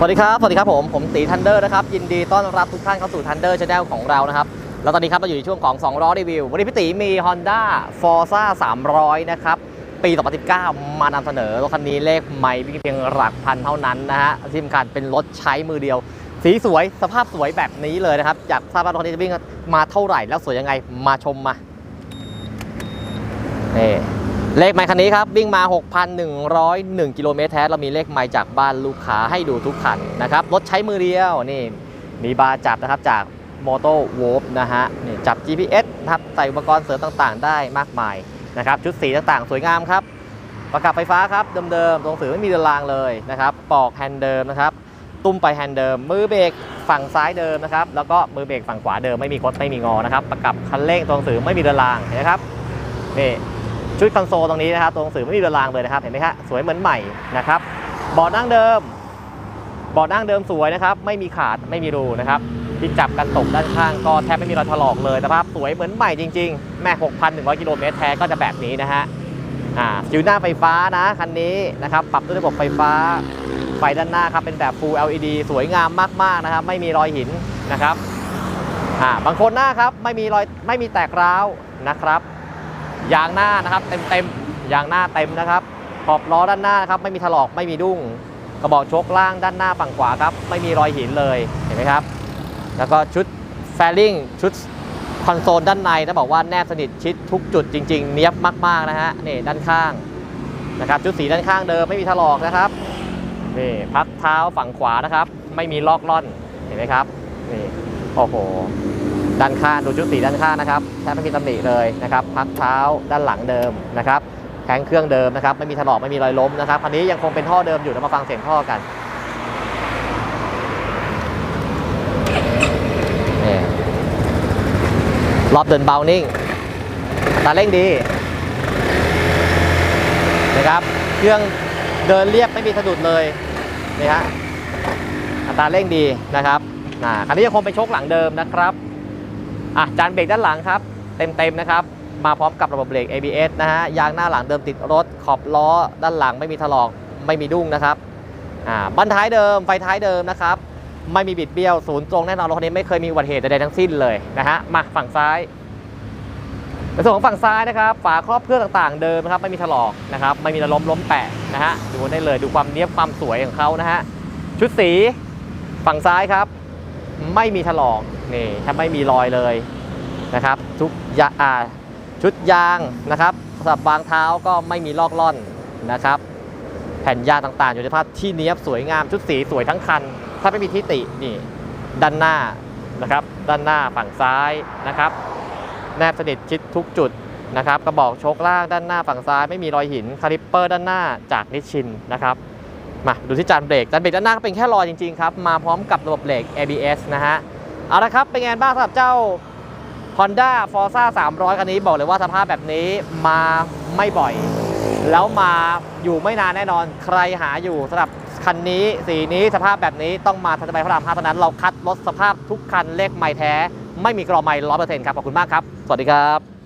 สวัสดีครับ สวัสดีครับผม ผมตีทันเดอร์นะครับ ยินดีต้อนรับทุกท่านเข้าสู่ทันเดอร์ช n แนลของเรานะครับ แล้วตอนนี้ครับ เราอยู่ในช่วงของ 2 ล้อรีวิว วันนี้พี่ตีมี Honda Forza 300 นะครับ ปี 2019 มานำเสนอ รถคันนี้เลขไม่เพียงหลักพันเท่านั้นนะฮะที่สำคัญเป็นรถใช้มือเดียว สีสวย สภาพสวยแบบนี้เลยนะครับ อยากทราบว่ารถคันนี้จะวิ่งมาเท่าไหร่ แล้วสวยยังไง มาชมมานี่ เลขไมค์คันนี้ครับ วิ่งมา 6,101 กิโลเมตรแท้ เรามีเลขไมค์จากบ้านลูกค้าให้ดูทุกคันนะครับ รถใช้มือเดียวนี่มีบาร์จับนะครับจาก m o t o w o r p นะฮะนี่จับ GPS นะครับใส่อุปกรณ์เสริมต่างๆ ได้มากมายนะครับชุดสีต่างๆ สวยงามครับ ประกับไฟฟ้าครับเดิมๆตรงสื่อไม่มีเรือนรางเลยนะครับปอกแฮนด์เดิมนะครับตุ้มไปแฮนด์เดิม มือเบรกฝั่งซ้ายเดิมนะครับแล้วก็มือเบรกฝั่งขวาเดิมไม่มีคดไม่มีงอนะครับประกับคันเร่งตรงสื่อไม่มีเรือนรางเห็นไหมครับนี่ ชุดคอนโซลตรงนี้นะครับตรงสื่อไม่มีเรือนรางเลยนะครับเห็นไหมฮะสวยเหมือนใหม่นะครับเบาะนั่งเดิมเบาะนั่งเดิมสวยนะครับ ไม่มีขาดไม่มีรูนะครับที่จับกันตกด้านข้างก็แทบไม่มีรอยถลอกเลยนะครับสวยเหมือนใหม่จริง ๆ แม่ 6,100 กิโลเมตรแท้ก็จะแบบนี้นะฮะอ่าฟิวหน้าไฟฟ้านะคันนี้นะครับปรับด้วยระบบไฟฟ้าไฟด้านหน้าครับเป็นแบบ Full LED สวยงามมากๆนะครับ ไม่มีรอยหินนะครับอ่าบางคนหน้าครับไม่มีรอยไม่มีแตกร้าวนะครับ ยางหน้านะครับเต็มเต็มๆยางหน้าเต็มนะครับ ขอบล้อด้านหน้านะครับไม่มีถลอกไม่มีดุ้ง กระบอกชคล่างด้านหน้าฝั่งขวาครับไม่มีรอยหินเลยเห็นไหมครับ แล้วก็ชุดแฟลิงชุดคอนโซลด้านในต้องบอกว่าแนบสนิทชิดทุกจุดจริง ๆ เนี้ยบมากๆนะฮะนี่ด้านข้างนะครับชุดสีด้านข้างเดิมไม่มีถลอกนะครับนี่พักเท้าฝั่งขวานะครับ ไม่มีลอกล่อนเห็นไหมครับนี่โอ้โห ด้านข้างดูชุดสีด้านข้างนะครับแทบไม่มีตำหนิเลยนะครับพักเท้าด้านหลังเดิมนะครับแข้งเครื่องเดิมนะครับไม่มีถลอกไม่มีรอยล้มนะครับคันนี้ยังคงเป็นท่อเดิมอยู่เรามาฟังเสียงท่อกันรอบเดินเบานิ่งตาเร่งดีนะครับเครื่องเดินเรียบไม่มีสะดุดเลยนี่ฮะอัตราเร่งดีนะครับอ่าคันนี้ยังคงเป็นโชคหลังเดิมนะครับ อะจานเบรกด้านหลังครับ เต็มๆนะครับ มาพร้อมกับระบบเบรก ABS นะฮะยางหน้าหลังเดิมติดรถ ขอบล้อด้านหลังไม่มีถลอกไม่มีดุ้งนะครับอ่าบันท้ายเดิมไฟท้ายเดิมนะครับ ไม่มีบิดเบี้ยวศูนย์ตรงแน่นอนรถคันนี้ไม่เคยมีอุบัติเหตุใดๆทั้งสิ้นเลยนะฮะมาฝั่งซ้ายในส่วนของฝั่งซ้ายนะครับ ฝาครอบเครื่องต่างๆเดิมนะครับ ไม่มีถลอกนะครับ ไม่มีระล้มล้มแปะนะฮะดูได้เลยดูความเนี้ยบความสวยของเขานะฮะชุดสีฝั่งซ้ายครับ ไม่มีถลอกนี่ถ้าไม่มีรอยเลยนะครับ ทุกยาอ่าชุดยางนะครับสำหรับบางเท้าก็ไม่มีลอกล่อนนะครับ แผ่นยางต่างๆ อยู่ในภาพที่เนี้ยบสวยงามชุดสีสวยทั้งคัน ถ้าไม่มีทิตินี่ด้านหน้านะครับ ด้านหน้าฝั่งซ้ายนะครับ แนบสนิทชิดทุกจุดนะครับกระบอกโชคล่างด้านหน้าฝั่งซ้ายไม่มีรอยหินคาลิปเปอร์ด้านหน้าจากนิชินนะครับ มาดูที่จานเบรกจานเบรกด้านหน้าก็เป็นแค่รอยจริงๆครับ มาพร้อมกับระบบเบรก ABS นะฮะ เอาละครับ เป็นไงบ้างสำหรับเจ้า Honda Forza 300 คันนี้บอกเลยว่าสภาพแบบนี้มาไม่บ่อย แล้วมาอยู่ไม่นานแน่นอนใครหาอยู่สำหรับคันนี้สีนี้สภาพแบบนี้ต้องมาทันใจพระราม5เท่านั้นเราคัดรถสภาพทุกคันเลขไม่แท้ ไม่มีกรอไม่ร้อยเปอร์เซ็นต์ครับขอบคุณมากครับ สวัสดีครับ